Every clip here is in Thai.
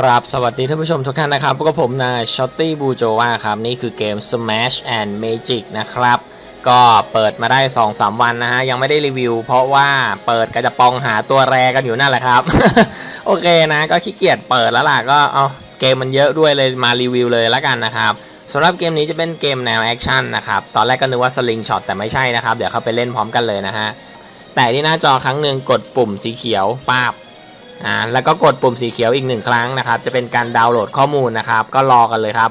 ครับสวัสดีท่านผู้ชมทุกท่านนะครับพบกับผมนายช็อตตี้บูโจวาครับ นี่คือเกม Smash and Magic นะครับ ก็เปิดมาได้ 2-3 วันนะฮะ ยังไม่ได้รีวิว เพราะว่าเปิดกระจะปองหาตัวแรกันอยู่นั่นแหละครับ โอเคนะ ก็ขี้เกียจเปิดแล้วล่ะ ก็เอาเกมมันเยอะด้วยเลยมารีวิวเลยแล้วกันนะครับสำหรับเกมนี้จะเป็นเกมแนวแอคชั่นนะครับ ตอนแรกก็นึกว่าสลิงช็อตแต่ไม่ใช่นะครับ เดี๋ยวเข้าไปเล่นพร้อมกันเลยนะฮะแต่ที่หน้าจอครั้งหนึ่งกดปุ่มสีเขียวป้าบ อ่าแล้วก็กดปุ่มสีเขียวอีกหนึ่งครั้งนะครับ จะเป็นการดาวน์โหลดข้อมูลนะครับ ก็รอกันเลยครับ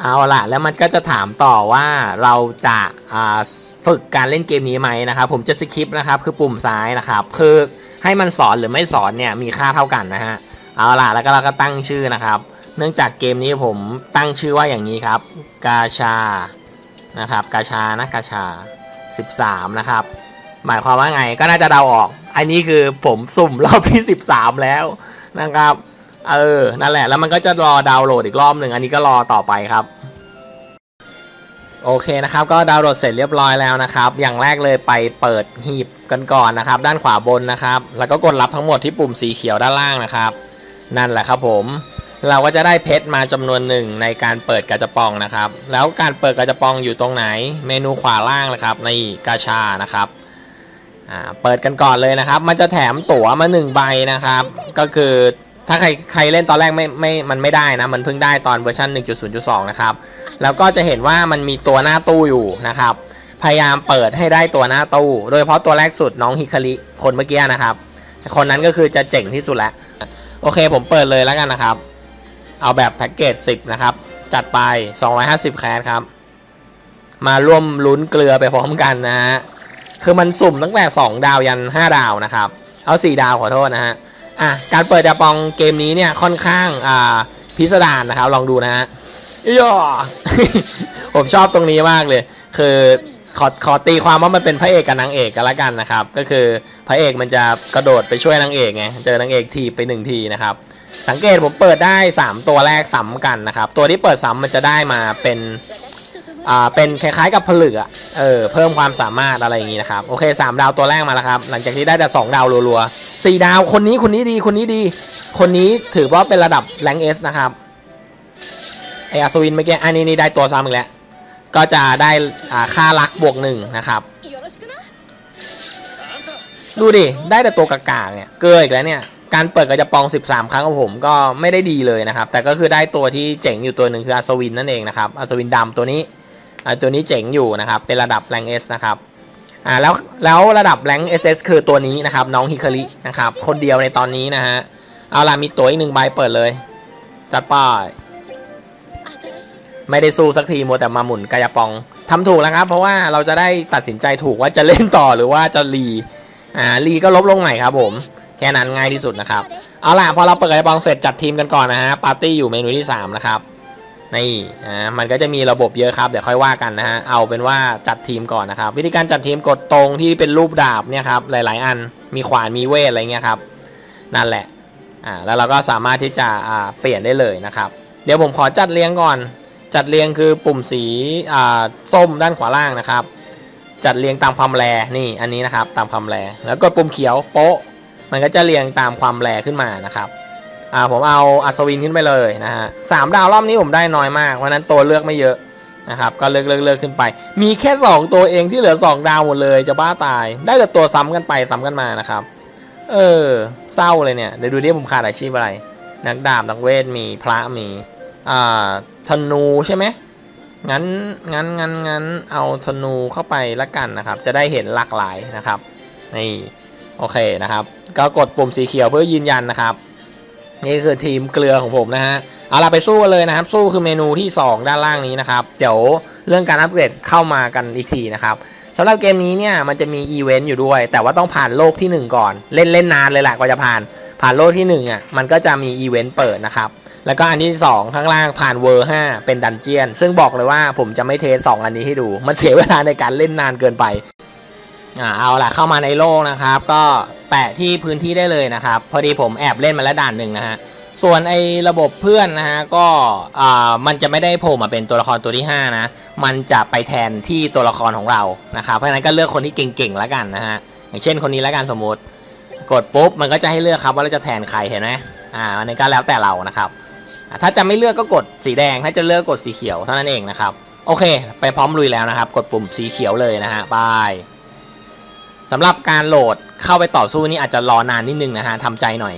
เอาละแล้วมันก็จะถามต่อว่าเราจะฝึกการเล่นเกมนี้ไหมนะครับ ผมจะสคริปต์นะครับ คือปุ่มซ้ายนะครับ คือให้มันสอนหรือไม่สอนเนี่ยมีค่าเท่ากันนะฮะเอาละแล้วก็เราก็ตั้งชื่อนะครับ เนื่องจากเกมนี้ผมตั้งชื่อว่าอย่างนี้ครับ กาชานะครับ กาชานะกาชา 13 นะครับ หมายความว่าไงก็น่าจะเดาออก อันนี้คือผมสุ่มรอบที่ 13 แล้วนะครับ เออ นั่นแหละ แล้วมันก็จะรอดาวน์โหลดอีกรอบหนึ่ง อันนี้ก็รอต่อไปครับ โอเคนะครับ ก็ดาวน์โหลดเสร็จเรียบร้อยแล้วนะครับ อย่างแรกเลยไปเปิดหีบกันก่อนนะครับ ด้านขวาบนนะครับ แล้วก็กดรับทั้งหมดที่ปุ่มสีเขียวด้านล่างนะครับ นั่นแหละครับผม เราก็จะได้เพชรมาจำนวนหนึ่งในการเปิดกระจะปองนะครับ แล้วการเปิดกระจะปองอยู่ตรงไหน เมนูขวาล่างนะครับ ในกาชานะครับ อ่าเปิดกันก่อนเลยนะครับ มันจะแถมตั๋วมา1ใบนะครับ ก็คือถ้าใครใครเล่นตอนแรกไม่ไม่มันไม่ได้นะ มันเพิ่งได้ตอนเวอร์ชัน1.0.2 นะครับ แล้วก็จะเห็นว่ามันมีตัวหน้าตู้อยู่นะครับ พยายามเปิดให้ได้ตัวหน้าตู้ โดยเฉพาะตัวแรกสุดน้องฮิคาริคนเมื่อกี้นะครับ คนนั้นก็คือจะเจ๋งที่สุดแล้ว โอเคผมเปิดเลยแล้วกันนะครับ เอาแบบแพ็กเกจ 10 นะครับ จัดไป 250 แคสครับ มาร่วมลุ้นเกลือไปพร้อมกันนะฮะ คือมันสุ่มตั้งแต่ 2 ดาวยัน 5 ดาวนะครับ เอา 4 ดาวขอโทษนะฮะอะการเปิดจะปองเกมนี้เนี่ยค่อนข้างอ่าพิสดารนะครับ ลองดูนะฮะย่อผมชอบตรงนี้มากเลย คือขอขอตีความว่ามันเป็นพระเอกกับนางเอกกันละกันนะครับ ก็คือพระเอกมันจะกระโดดไปช่วยนางเอกไงเจอนางเอกทีไปหนึ่งทีนะครับ สังเกตผมเปิดได้ 3 ตัวแรกซ้ำกันนะครับ ตัวที่เปิดซ้ำมันจะได้มาเป็นอ่าเป็นคล้ายๆกับผลึกอะ เออเพิ่มความสามารถอะไรอย่างงี้นะครับโอเค3ดาวตัวแรกมาแล้วครับ หลังจากที่ได้แต่2ดาวรัวๆ4ดาวคนนี้คนนี้ดีคนนี้ดี คนนี้ถือว่าเป็นระดับแรงเอสนะครับไออัศวินเมื่อกี้อันนี้นี่ได้ตัวซ้ำอีกแล้วก็จะได้อ่าค่ารักบวกหนึ่งนะครับ ดูดิ ได้แต่ตัวกากาเนี่ยเกลืออีกแล้วเนี่ย การเปิดกระจะปอง 13 ครั้งของผมก็ไม่ได้ดีเลยนะครับ แต่ก็คือได้ตัวที่เจ๋งอยู่ตัวหนึ่งคืออัศวินนั่นเองนะครับอัศวินดำตัวนี้ ตัวนี้เจ๋งอยู่นะครับ เป็นระดับแรงเอสนะครับอ่าแล้วแล้วระดับแรงเอสคือตัวนี้นะครับ น้องฮิคารินะครับ คนเดียวในตอนนี้นะฮะ เอาล่ะมีตัวอีกหนึ่งใบเปิดเลย จัดป้ายไม่ได้สู้สักทีมัวแต่มาหมุนกายปองทำถูกแล้วครับ เพราะว่าเราจะได้ตัดสินใจถูกว่าจะเล่นต่อหรือว่าจะรีอ่ารีก็ลบลงใหม่ครับผมแค่นั้นง่ายที่สุดนะครับ เอาล่ะพอเราเปิดกายปองเสร็จจัดทีมกันก่อนนะฮะปาร์ตี้อยู่เมนูที่3นะครับ นี่อ่ามันก็จะมีระบบเยอะครับเดี๋ยวค่อยว่ากันนะฮะเอาเป็นว่าจัดทีมก่อนนะครับ วิธีการจัดทีมกดตรงที่เป็นรูปดาบเนี่ยครับหลาย ๆ อันมีขวานมีเวทอะไรเงี้ยครับนั่นแหละอ่าแล้วเราก็สามารถที่จะอ่าเปลี่ยนได้เลยนะครับ เดี๋ยวผมขอจัดเรียงก่อน จัดเรียงคือปุ่มสีอ่าส้มด้านขวาล่างนะครับ จัดเรียงตามความแรนี่อันนี้นะครับตามความแรแล้วก็ปุ่มเขียวโป๊ะ มันก็จะเรียงตามความแรขึ้นมานะครับ อ่าผมเอาอัศวินขึ้นไปเลยนะฮะสามดาวรอบนี้ผมได้น้อยมากเพราะนั้นตัวเลือกไม่เยอะนะครับก็เลือกเลือกเลือกขึ้นไป มีแค่ 2 ตัวเองที่เหลือ 2 ดาวหมดเลยจะบ้าตาย ได้แต่ตัวซ้ำกันไปซ้ำกันมานะครับ เออเศร้าเลยเนี่ยเดี๋ยวดูดิผมขาดอาชีพอะไร นักดาบนักเวทมีพระมีอ่าธนูใช่ไหมงั้นงั้นงั้นงั้นเอาธนูเข้าไปละกันนะครับ จะได้เห็นหลากหลายนะครับนี่โอเคนะครับ ก็กดปุ่มสีเขียวเพื่อยืนยันนะครับ นี่คือทีมเกลือของผมนะฮะ เอาล่ะไปสู้กันเลยนะครับ สู้คือเมนูที่ 2 ด้านล่างนี้นะครับ เดี๋ยวเรื่องการอัปเกรดเข้ามากันอีกทีนะครับสำหรับเกมนี้เนี่ยมันจะมีอีเวนต์อยู่ด้วย แต่ว่าต้องผ่านโลกที่ 1 ก่อน เล่นเล่นนานเลยแหละกว่าจะผ่าน ผ่านโลกที่1อะมันก็จะมีอีเวนต์เปิดนะครับ แล้วก็อันที่ 2 ข้างล่างผ่านเวอร์5เป็นดันเจียน ซึ่งบอกเลยว่าผมจะไม่เทส2อันนี้ให้ดู มันเสียเวลาในการเล่นนานเกินไป อ่าเอาล่ะเข้ามาในโลกนะครับ ก็แตะที่พื้นที่ได้เลยนะครับ พอดีผมแอบเล่นมาแล้วด่านหนึ่งนะฮะส่วนไอ้ระบบเพื่อนนะฮะก็อ่ามันจะไม่ได้โผล่มาเป็นตัวละครตัวที่ 5 นะ มันจะไปแทนที่ตัวละครของเรานะครับเพราะฉะนั้นก็เลือกคนที่เก่งๆแล้วกันนะฮะอย่างเช่นคนนี้แล้วกันสมมติ กดปุ๊บมันก็จะให้เลือกครับว่าเราจะแทนใครเห็นไหมอ่าอันนี้ก็แล้วแต่เรานะครับ ถ้าจะไม่เลือกก็กดสีแดง ถ้าจะเลือกกดสีเขียวเท่านั้นเองนะครับโอเค ไปพร้อมลุยแล้วนะครับ กดปุ่มสีเขียวเลยนะฮะบาย สำหรับการโหลดเข้าไปต่อสู้นี่อาจจะรอนานนิดนึงนะฮะทำใจหน่อย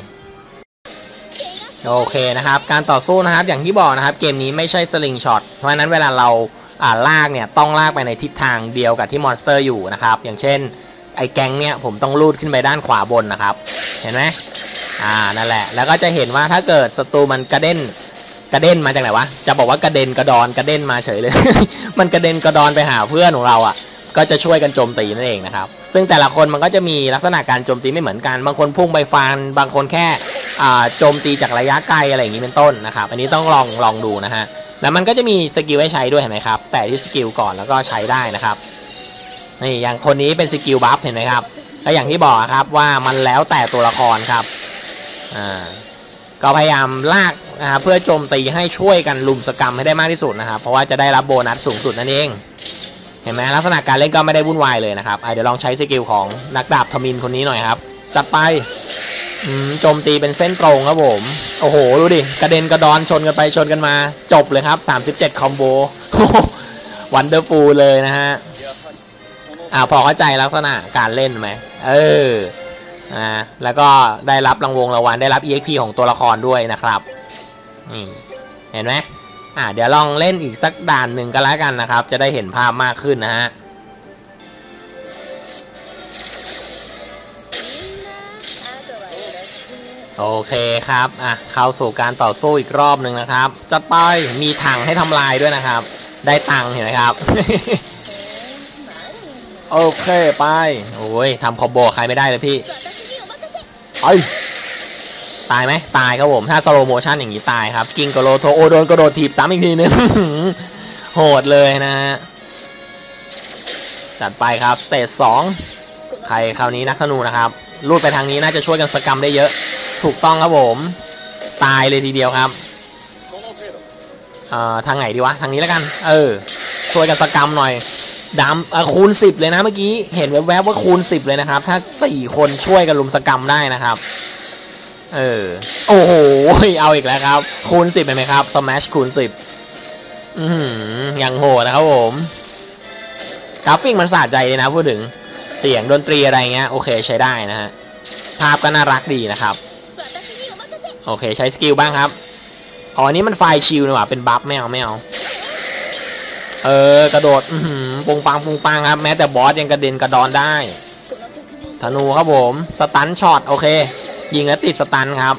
โอเคนะครับ การต่อสู้นะครับอย่างที่บอกนะครับ เกมนี้ไม่ใช่สลิงช็อตเพราะฉะนั้นเวลาเราอ่าลากเนี่ยต้องลากไปในทิศทางเดียวกับที่มอนสเตอร์อยู่นะครับ อย่างเช่นไอ้แก๊งเนี่ยผมต้องลูดขึ้นไปด้านขวาบนนะครับ เห็นไหมอ่านั่นแหละ แล้วก็จะเห็นว่าถ้าเกิดศัตรูมันกระเด็นกระเด็นมาจากไหนวะ จะบอกว่ากระเด็นกระดอนกระเด็นมาเฉยเลย มันกระเด็นกระดอนไปหาเพื่อนของเราอะ ก็จะช่วยกันโจมตีนั่นเองนะครับ ซึ่งแต่ละคนมันก็จะมีลักษณะการโจมตีไม่เหมือนกัน บางคนพุ่งไปฟัน บางคนแค่โจมตีจากระยะไกลอะไรอย่างนี้เป็นต้นนะครับ อันนี้ต้องลองลองดูนะฮะ แล้วมันก็จะมีสกิลให้ใช้ด้วยเห็นไหมครับ แต่ที่สกิลก่อนแล้วก็ใช้ได้นะครับ นี่อย่างคนนี้เป็นสกิลบัฟเห็นไหมครับก็อย่างที่บอกครับว่ามันแล้วแต่ตัวละครครับ อ่า ก็พยายามลากนะเพื่อโจมตีให้ช่วยกันลุมสกรรมให้ได้มากที่สุดนะครับ เพราะว่าจะได้รับโบนัสสูงสุดนั่นเอง เห็นไหมลักษณะการเล่นก็ไม่ได้วุ่นวายเลยนะครับเดี๋ยวลองใช้สกิลของนักดาบทมินคนนี้หน่อยครับจัดไปโจมตีเป็นเส้นตรงครับผมโอ้โหดูดิกระเด็นกระดอนชนกันไปชนกันมา จบเลยครับ 37 คอมโบวันเดอร์ฟูลเลยนะฮะอ่าพอเข้าใจลักษณะการเล่นไหมเอออ่าแล้วก็ได้รับรางวงรางวัลได้รับ EXP ของตัวละครด้วยนะครับนี่เห็นไหม อ่าเดี๋ยวลองเล่นอีกสักด่านหนึ่งก็แล้วกันนะครับ จะได้เห็นภาพมากขึ้นนะฮะโอเคครับ อะ เข้าสู่การต่อสู้อีกรอบหนึ่งนะครับ จัดไป มีถังให้ทำลายด้วยนะครับ ได้ตังค์เห็นไหมครับ โอเคไป โอ้ยทำคอมโบใครไม่ได้เลยพี่ ไอ ตายไหมตายครับผม ถ้าสโลโมชันอย่างนี้ตายครับ กิงกโลโทโอโดนกระโดดถีบซ้ำอีกทีนึงโหดเลยนะฮะจัดไปครับสเตจสองใครคราวนี้นักธนูนะครับลูดไปทางนี้น่าจะช่วยกันสกรรมได้เยอะ ถูกต้องครับผม ตายเลยทีเดียวครับเอ่อทางไหนดีวะ ทางนี้แล้วกัน เออ ช่วยกันสกรรมหน่อยดำคูณ 10 เลยนะเมื่อกี้ เห็นแวบๆว่าคูณ 10 เลยนะครับ ถ้า 4 คนช่วยกันลุมสกรรมได้นะครับ เออ โอ้โห เอาอีกแล้วครับ คูณ10เห็นไหมครับ สมัชคูณ10อือยังโหดนะครับผมกราฟิกมันสะใจเลยนะพูดถึงเสียงดนตรีอะไรเงี้ย โอเคใช้ได้นะฮะ ภาพก็น่ารักดีนะครับ โอเคใช้สกิลบ้างครับ อ๋ออันนี้มันไฟชิลนี่หว่าเป็นบัฟไม่เอาไม่เอา เออ กระโดดปุงปังปุงปังครับ แม้แต่บอสยังกระเด็นกระดอนได้ ธนูครับผม สตันช็อตโอเค ยิงแล้วติดสตันครับ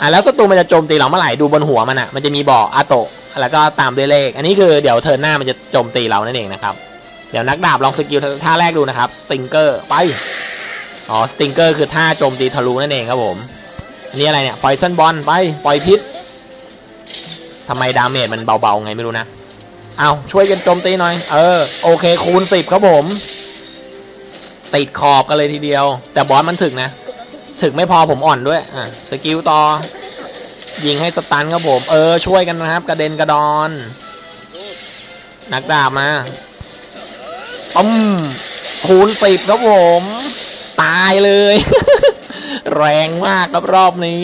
อะแล้วศัตรูมันจะโจมตีเราเมื่อไหร่ดูบนหัวมันอะมันจะมีบอกอาโตะแล้วก็ตามด้วยเลข อันนี้คือเดี๋ยวเทิร์นหน้ามันจะโจมตีเรานั่นเองนะครับเดี๋ยวนักดาบลองสกิลท่าแรกดูนะครับสติงเกอร์ไปอ๋อสติงเกอร์คือท่าโจมตีทะลุนั่นเองครับผมนี่อะไรเนี่ยปล่อยเส้นบอลไปปล่อยพิษทำไมดาเมจมันเบาๆไงไม่รู้นะเอาช่วยกันโจมตีหน่อย เออโอเคคูณสิบครับผมติดขอบกันเลยทีเดียว แต่บอสมันถึกนะ ถึกไม่พอผมอ่อนด้วย อะสกิลต่อ ยิงให้สตันครับผม เออ ช่วยกันนะครับ กระเด็นกระดอน นักดาบมาอืมคูณสิบครับผม ตายเลย แรงมากครับรอบนี้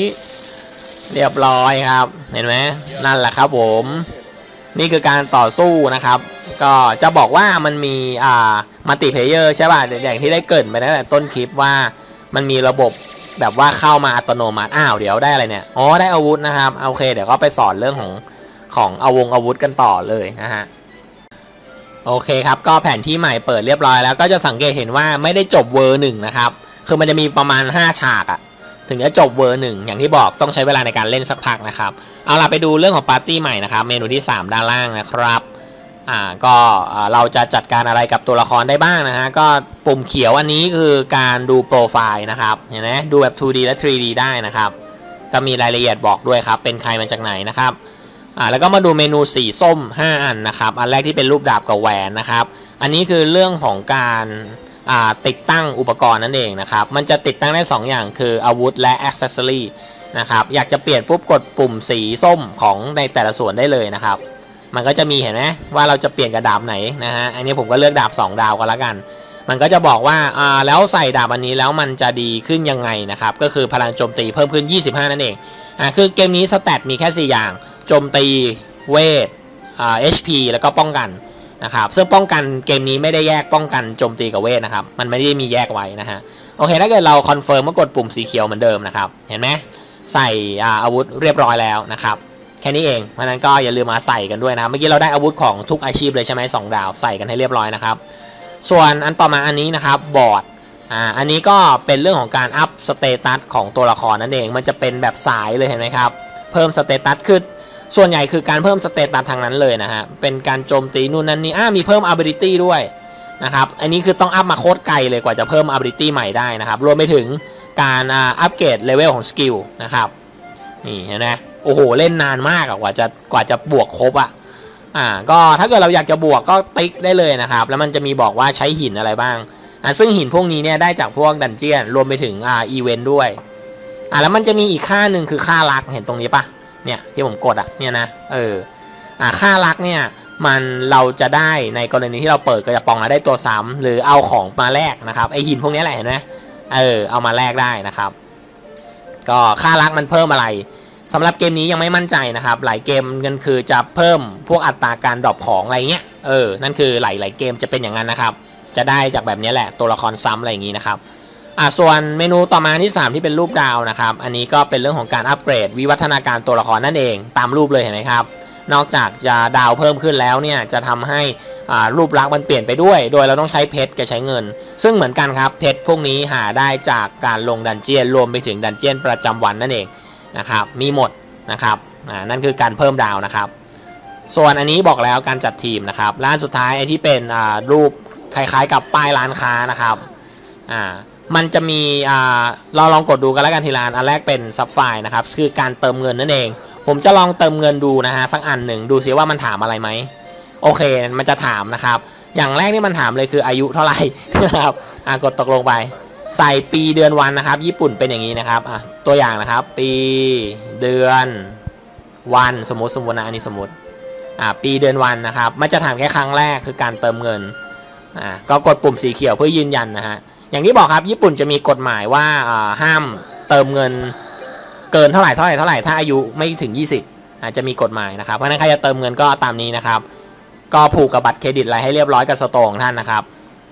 เรียบร้อยครับ เห็นไหมนั่นแหละครับผม นี่คือการต่อสู้นะครับก็จะบอกว่ามันมีอ่ามัลติเพเยอร์ใช่ป่ะอย่างที่ได้เกิดไปตั้งแต่ต้นคลิปว่ามันมีระบบ แบบว่าเข้ามาอัตโนมัติอ้าวเดี๋ยวได้อะไรเนี่ยอ๋อได้อาวุธนะครับโอเค เดี๋ยวก็ไปสอนเรื่องของของอาวงอาวุธกันต่อเลยนะฮะโอเคครับก็แผนที่ใหม่เปิดเรียบร้อยแล้วก็จะสังเกตเห็นว่าไม่ได้จบเวอร์หนึ่งนะครับคือมันจะมีประมาณ 5 ฉากอะถึงจะจบเวอร์หนึ่งอย่างที่บอกต้องใช้เวลาในการเล่นสักพักนะครับเอาล่ะไปดูเรื่องของปาร์ตี้ใหม่นะครับเมนูที่ 3 ด้านล่างนะครับ อ่าก็เราจะจัดการอะไรกับตัวละครได้บ้างนะฮะก็ปุ่มเขียวอันนี้คือการดูโปรไฟล์นะครับเห็นไหมดูแบบ 2D และ 3D ได้นะครับ ก็มีรายละเอียดบอกด้วยครับ เป็นใครมาจากไหนนะครับอ่าแล้วก็มาดูเมนูสีส้ม 5 อันนะครับ อันแรกที่เป็นรูปดาบกับแหวนนะครับ อันนี้คือเรื่องของการติดตั้งอุปกรณ์นั่นเองนะครับ มันจะติดตั้งได้ 2 อย่างคืออาวุธและอ c เซสซอรีนะครับอยากจะเปลี่ยนปุ๊บกดปุ่มสีส้มของในแต่ละส่วนได้เลยนะครับ มันก็จะมีเห็นไหมว่าเราจะเปลี่ยนกระดาบไหนนะฮะอันนี้ผมก็เลือกดาบ 2 ดาวก็แล้วกัน มันก็จะบอกว่าอ่าแล้วใส่ดาบอันนี้แล้วมันจะดีขึ้นยังไงนะครับก็คือพลังโจมตีเพิ่มขึ้น 25 นั่นเองอ่าคือเกมนี้สแตทมีแค่ 4 อย่างโจมตีเวทอ่า HP แล้วก็ป้องกันนะครับซึ่งป้องกันเกมนี้ไม่ได้แยกป้องกันโจมตีกับเวทนะครับมันไม่ได้มีแยกไว้นะฮะโอเคถ้าเกิดเราคอนเฟิร์มว่ากดปุ่มสีเขียวเหมือนเดิมนะครับเห็นไหมใส่อาวุธเรียบร้อยแล้วนะครับ ค่นี้เองเพราะนั้นก็อย่าลืมมาใส่กันด้วยนะ เมื่อกี้เราได้อาวุธของทุกอาชีพเลยใช่ไหมสองดาวใส่กันให้เรียบร้อยนะครับ ส่วนอันต่อมาอันนี้นะครับบอร์ดอ่าอันนี้ก็เป็นเรื่องของการอัพสเตตัสของตัวละครนั่นเอง มันจะเป็นแบบสายเลยเห็นไหมครับ เพิ่มสเตตัสคือส่วนใหญ่คือการเพิ่มสเตตัสทางนั้นเลยนะฮะ เป็นการโจมตีนู่นนั่นนี่ อ่ามีเพิ่ม ability ด้วยนะครับ อันนี้คือต้องอัพมาโคตรไกลเลยกว่าจะเพิ่ม ability ใหม่ได้นะครับ รวมไปถึงการอัปเกรดเลเวลของสกิลนะครับ นี่เห็นไหม โอ้โหเล่นนานมากกว่าจะกว่าจะบวกครบอะอ่าก็ถ้าเกิดเราอยากจะบวกก็ติ๊กได้เลยนะครับ แล้วมันจะมีบอกว่าใช้หินอะไรบ้างอ่าซึ่งหินพวกนี้เนี่ยได้จากพวกดันเจียนรวมไปถึงอ่าอีเวนต์ด้วยอ่าแล้วมันจะมีอีกค่าหนึ่งคือค่ารักเห็นตรงนี้ปะเนี่ยที่ผมกดอะเนี่ยนะเอออ่าค่ารักเนี่ยมันเราจะได้ในกรณีที่เราเปิดกระป๋องแล้วได้ตัวซ้ำหรือเอาของมาแลกนะครับไอหินพวกนี้แหละเห็นไหมเออเอามาแลกได้นะครับ ก็ค่ารักมันเพิ่มอะไร สำหรับเกมนี้ยังไม่มั่นใจนะครับ หลายเกมกันคือจะเพิ่มพวกอัตราการดรอปของอะไรเงี้ย เออ นั่นคือหลายๆเกมจะเป็นอย่างนั้นนะครับ จะได้จากแบบนี้แหละตัวละครซ้ำอะไรอย่างนี้นะครับ อ่าส่วนเมนูต่อมาที่ 3 ที่เป็นรูปดาวนะครับ อันนี้ก็เป็นเรื่องของการอัปเกรด วิวัฒนาการตัวละครนั่นเองตามรูปเลยเห็นไหมครับ นอกจากจะดาวเพิ่มขึ้นแล้วเนี่ยจะทำให้อ่ารูปลักษณ์มันเปลี่ยนไปด้วย โดยเราต้องใช้เพชรกับใช้เงิน ซึ่งเหมือนกันครับ เพชรพวกนี้หาได้จากการลงดันเจียนรวมไปถึงดันเจียนประจำวันนั่นเอง นะครับมีหมดนะครับนั่นคือการเพิ่มดาวนะครับ ส่วนอันนี้บอกแล้วการจัดทีมนะครับร้านสุดท้ายไอ้ที่เป็นรูปคล้ายๆ กับป้ายร้านค้านะครับอ่ามันจะมีอ่าเราลองกดดูกันแล้วกันทีร้านอันแรกเป็นซับไฟนะครับคือการเติมเงินนั่นเอง ผมจะลองเติมเงินดูนะฮะสักอันหนึ่งดูซิว่ามันถามอะไรไหมโอเคมันจะถามนะครับ อย่างแรกที่มันถามเลยคืออายุเท่าไหร่นะครับอ่ากดตกลงไป ใส่ปีเดือนวันนะครับ ญี่ปุ่นเป็นอย่างนี้นะครับอะตัวอย่างนะครับ ปีเดือนวันสมมติสมมตินะอันนี้สมมติอ่าปีเดือนวันนะครับ มันจะถามแค่ครั้งแรกคือการเติมเงินอ่าก็กดปุ่มสีเขียวเพื่อยืนยันนะฮะอย่างที่บอกครับญี่ปุ่นจะมีกฎหมายว่าห้ามเติมเงินเกินเท่าไหร่เท่าไหร่เท่าไหร่ถ้าอายุไม่ถึง 20อาจจะมีกฎหมายนะครับเพราะนั้นใครจะเติมเงินก็ตามนี้นะครับ ก็ผูกกับบัตรเครดิตอะไรให้เรียบร้อยกับสตองท่านนะครับ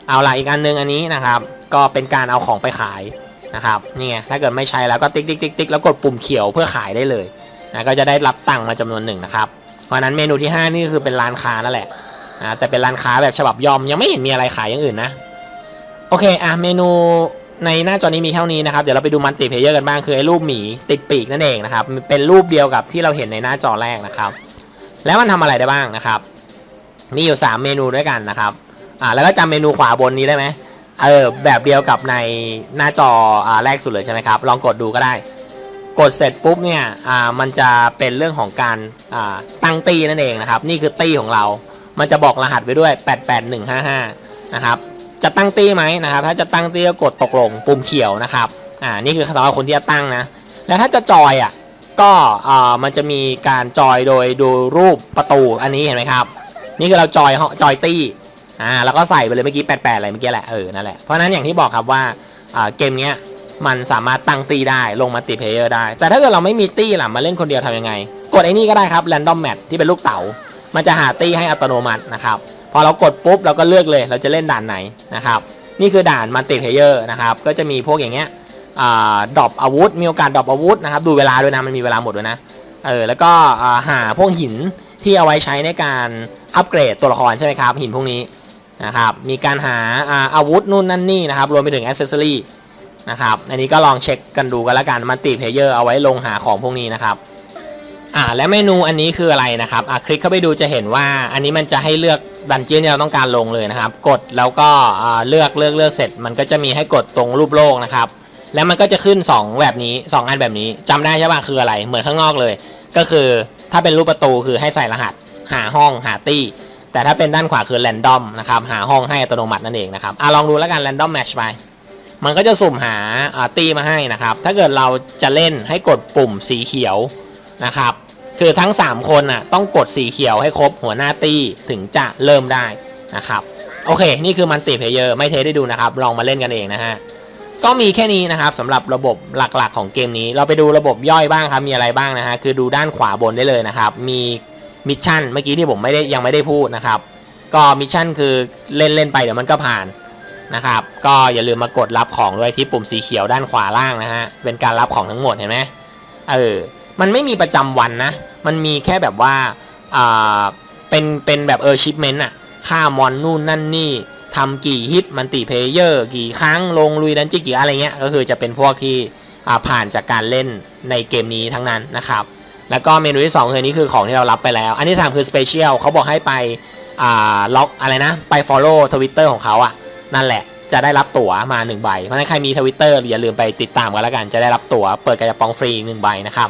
เอาละอีกอันนึงอันนี้นะครับ ก็เป็นการเอาของไปขายนะครับนี่ไงถ้าเกิดไม่ใช้แล้วก็ติ๊กติ๊กติ๊กติ๊กแล้วกดปุ่มเขียวเพื่อขายได้เลยนะก็จะได้รับตังค์มาจำนวนหนึ่งนะครับเพราะนั้นเมนูที่ 5 นี่คือเป็นร้านค้านั่นแหละนะแต่เป็นร้านค้าแบบฉบับยอมยังไม่เห็นมีอะไรขายอย่างอื่นนะโอเคอะเมนูในหน้าจอนี้มีเท่านี้นะครับ เดี๋ยวเราไปดูมันติเพเยอร์กันบ้างคือไอ้รูปหมีติดปีกนั่นเองนะครับเป็นรูปเดียวกับที่เราเห็นในหน้าจอแรกนะครับ แล้วมันทำอะไรได้บ้างนะครับ มีอยู่ 3 เมนูด้วยกันนะครับอ่าแล้วก็จำเมนูขวาบนนี้ได้ไหม เออแบบเดียวกับในหน้าจออ่แรกสุดเลยใช่ไหมครับ ลองกดดูก็ได้ กดเสร็จปุ๊บเนี่ยอ่ามันจะเป็นเรื่องของการอ่าตั้งตีนั่นเองนะครับ นี่คือตีของเรา มันจะบอกรหัสไว้ด้วย 88155 นะครับ จะตั้งตีไหมนะครับ ถ้าจะตั้งตีก็กดตกลงปุ่มเขียวนะครับ อ่า นี่คือสำหรับคนที่จะตั้งนะ แล้วถ้าจะจอยอะ ก็อ่ามันจะมีการจอยโดยดูรูปประตูอันนี้เห็นไหมครับ นี่คือเราจอยจอยตี้ อ่าแล้วก็ใส่ไปเลยเมื่อกี้88อะไรเมื่อกี้แหละเออนั่นแหละเพราะนั้นอย่างที่บอกครับว่าเกมเนี้ยมันสามารถตั้งตีได้ลงมาติเพลเยอร์ได้ แต่ถ้าเกิดเราไม่มีตีล่ะมาเล่นคนเดียวทำยังไง กดไอ้นี่ก็ได้ครับ Random Match ที่เป็นลูกเต๋ามันจะหาตีให้อัตโนมัตินะครับพอเรากดปุ๊บเราก็เลือกเลยเราจะเล่นด่านไหนนะครับนี่คือด่านมัลติเพเยอร์นะครับก็จะมีพวกอย่างเงี้ยดรอปอาวุธ มีโอกาสดรอปอาวุธนะครับดูเวลาด้วยนะมันมีเวลาหมดด้วยนะเออแล้วก็หาพวกหินที่เอาไว้ใช้ในการอัปเกรดตัวละครใช่ไหมครับหินพวกนี้ นะครับ มีการหาอาวุธนู่นนั่นนี่นะครับ รวมไปถึงอ c เซสซอรี่นะครับ อันนี้ก็ลองเช็คกันดูกันละกันมัลติเพเยอร์เอาไว้ลงหาของพวกนี้นะครับอ่าและเมนูอันนี้คืออะไรนะครับอ่าคลิกเข้าไปดูจะเห็นว่าอันนี้มันจะให้เลือกดันเจียนที่เราต้องการลงเลยนะครับ กดแล้วก็เลือกเลือกเลือกเสร็จ มันก็จะมีให้กดตรงรูปโลกนะครับ แล้วมันก็จะขึ้น 2 แบบนี้ 2 อันแบบนี้จำได้ใช่ป่ะคืออะไรเหมือนข้างนอกเลย ก็คือถ้าเป็นรูปประตูคือให้ใส่รหัส หาห้องหาตี้ แต่ถ้าเป็นด้านขวาคือแรนดอมนะครับหาห้องให้อัตโนมัตินั่นเองนะครับอะลองดูแล้วกันแรนดอมแมชไปมันก็จะสุ่มหาตีมาให้นะครับ ถ้าเกิดเราจะเล่นให้กดปุ่มสีเขียวนะครับ คือทั้ง 3 คนอะต้องกดสีเขียวให้ครบหัวหน้าตีถึงจะเริ่มได้นะครับ โอเค นี่คือมันติเพเยอร์ไม่เทสได้ดูนะครับ ลองมาเล่นกันเองนะฮะ ก็มีแค่นี้นะครับสำหรับระบบหลักๆ ของเกมนี้ เราไปดูระบบย่อยบ้างครับ มีอะไรบ้างนะฮะ คือดูด้านขวาบนได้เลยนะครับ มี มิชชั่นเมื่อกี้ที่ผมไม่ได้ยังไม่ได้พูดนะครับ ก็มิชชั่นคือเล่นเล่นไปเดี๋ยวมันก็ผ่านนะครับ ก็อย่าลืมมากดรับของด้วยที่ปุ่มสีเขียวด้านขวาล่างนะฮะเป็นการรับของทั้งหมดเห็นไหมเออมันไม่มีประจำวันนะ มันมีแค่แบบว่าอ่าเป็นเป็นแบบเออชิปเมนต์อะค่ามอนนู่นนั่นนี่ทำกี่ฮิตมันติเพเยอร์กี่ครั้งลงลุยดันจิกี่อะไรเงี้ยก็คือจะเป็นพวกที่ผ่านจากการเล่นในเกมนี้ทั้งนั้นนะครับ แล้วก็เมนูที่2คือนี้คือของที่เรารับไปแล้ว อันที่3คือสเปเชียลเขาบอกให้ไปอ่าล็อกอะไรนะ ไป Follow Twitter ของเขาอะนั่นแหละจะได้รับตั๋วมา 1 ใบ เพราะฉะนั้นใครมี Twitter อย่าลืมไปติดตามกันแล้วกัน จะได้รับตั๋วเปิดกระป๋องฟรีหนึ่งใบนะครับ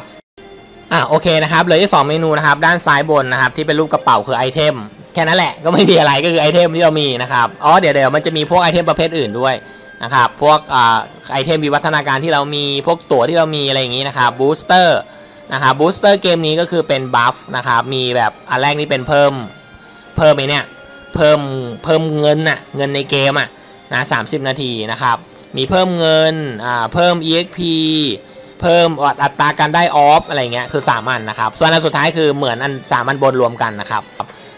อะโอเคนะครับเหลือที่ 2 เมนูนะครับ ด้านซ้ายบนนะครับ ที่เป็นรูปกระเป๋าคือไอเทมแค่นั้นแหละก็ไม่มีอะไรก็คือไอเทมที่เรามีนะครับอ๋อเดี๋ยวเดี๋ยวมันจะมีพวกไอเทมประเภทอื่นด้วยนะครับพวกอ่าไอเทมวิวัฒนาการที่เรามีพวกตั๋วที่เรามีอะไรอย่างนี้นะครับบูสเตอร์ นะครับบูสเตอร์เกมนี้ก็คือเป็นบัฟนะครับมีแบบอันแรกนี่เป็นเพิ่มเพิ่มไอเนี่ยเพิ่มเพิ่มเงินน่ะเงินในเกมอะนะ30นาทีนะครับมีเพิ่มเงินอ่าเพิ่ม exp เพิ่มอัตราการได้ออฟอะไรเงี้ยคือ 3 อันนะครับ ส่วนอันสุดท้ายคือเหมือนอัน3อันบนรวมกันนะครับ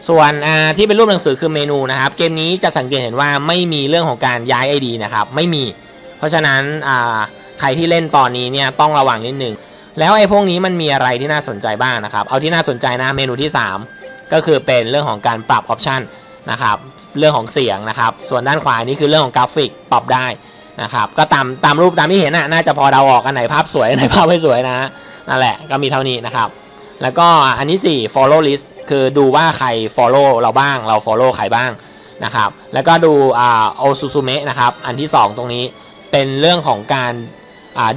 ส่วนที่เป็นรูปหนังสือคือเมนูนะครับ เกมนี้จะสังเกตเห็นว่าไม่มีเรื่องของการย้าย ID นะครับ ไม่มี เพราะฉะนั้นใครที่เล่นตอนนี้เนี่ยต้องระวังนิดนึง แล้วไอ้พวกนี้มันมีอะไรที่น่าสนใจบ้างนะครับ เอาที่น่าสนใจนะเมนูที่ 3 ก็คือเป็นเรื่องของการปรับออปชันนะครับเรื่องของเสียงนะครับ ส่วนด้านขวานี่คือเรื่องของกราฟิกปรับได้นะครับก็ตามตามรูปตามที่เห็นน่ะน่าจะพอเดาออกอันไหนภาพสวยอันไหนภาพไม่สวยนะนั่นแหละก็มีเท่านี้นะครับแล้วก็อันที่ 4 follow list คือดูว่าใคร follow เราบ้างเรา follow ใครบ้างนะครับแล้วก็ดูอ่าโอซูซูเมะนะครับอันที่ 2 ตรงนี้เป็นเรื่องของการ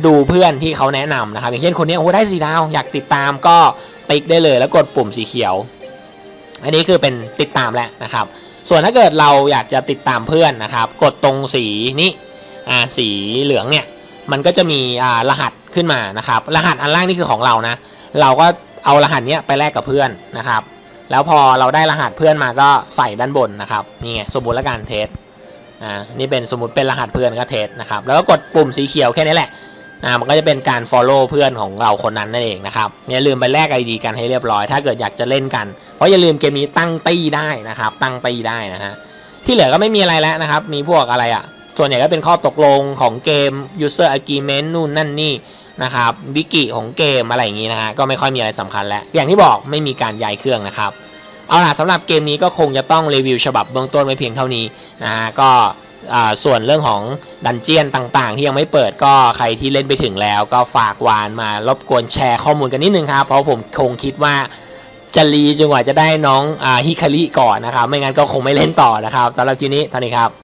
ดูเพื่อนที่เขาแนะนำนะครับ อย่างเช่นคนนี้โอ้ได้สีดาวอยากติดตามก็ติ๊กได้เลยแล้วกดปุ่มสีเขียว อันนี้คือเป็นติดตามแหละนะครับ ส่วนถ้าเกิดเราอยากจะติดตามเพื่อนนะครับ กดตรงสีนี้สีเหลืองเนี่ยมันก็จะมีรหัสขึ้นมานะครับ รหัสอันล่างนี่คือของเรานะ เราก็เอารหัสเนี้ยไปแลกกับเพื่อนนะครับ แล้วพอเราได้รหัสเพื่อนมาก็ใส่ด้านบนนะครับนี่ไงสมมติละกันเทสอ่านี่เป็นสมมติเป็นรหัสเพื่อนก็เทสนะครับ แล้วก็กดปุ่มสีเขียวแค่นี้แหละ อ่ามันก็จะเป็นการ follow เพื่อนของเราคนนั้นนั่นเองนะครับอย่าลืมไปแลก ID กันให้เรียบร้อย ถ้าเกิดอยากจะเล่นกัน เพราะอย่าลืมเกมนี้ตั้งตี้ได้นะครับ ตั้งตี้ได้นะฮะที่เหลือก็ไม่มีอะไรแล้วนะครับ มีพวกอะไรอะ่ะ ส่วนใหญ่ก็เป็นข้อตกลงของเกม user agreement นู่นนั่นนี่นะครับวิกิของเกมอะไรอย่างนี้นะฮะก็ไม่ค่อยมีอะไรสำคัญแล้วอย่างที่บอกไม่มีการย้ายเครื่องนะครับ เอาล่ะสำหรับเกมนี้ก็คงจะต้องรีวิวฉบับเบื้องต้นไว้เพียงเท่านี้นะฮะก็ส่วนเรื่องของดันเจียนต่างๆ ที่ยังไม่เปิดก็ใครที่เล่นไปถึงแล้ว ก็ฝากวานมารบกวนแชร์ข้อมูลกันนิดนึงครับ เพราะผมคงคิดว่าจะรีจนกว่าจะได้น้องฮิคาริก่อนนะครับ ไม่งั้นก็คงไม่เล่นต่อนะครับสำหรับทีนี้เท่านี้ครับ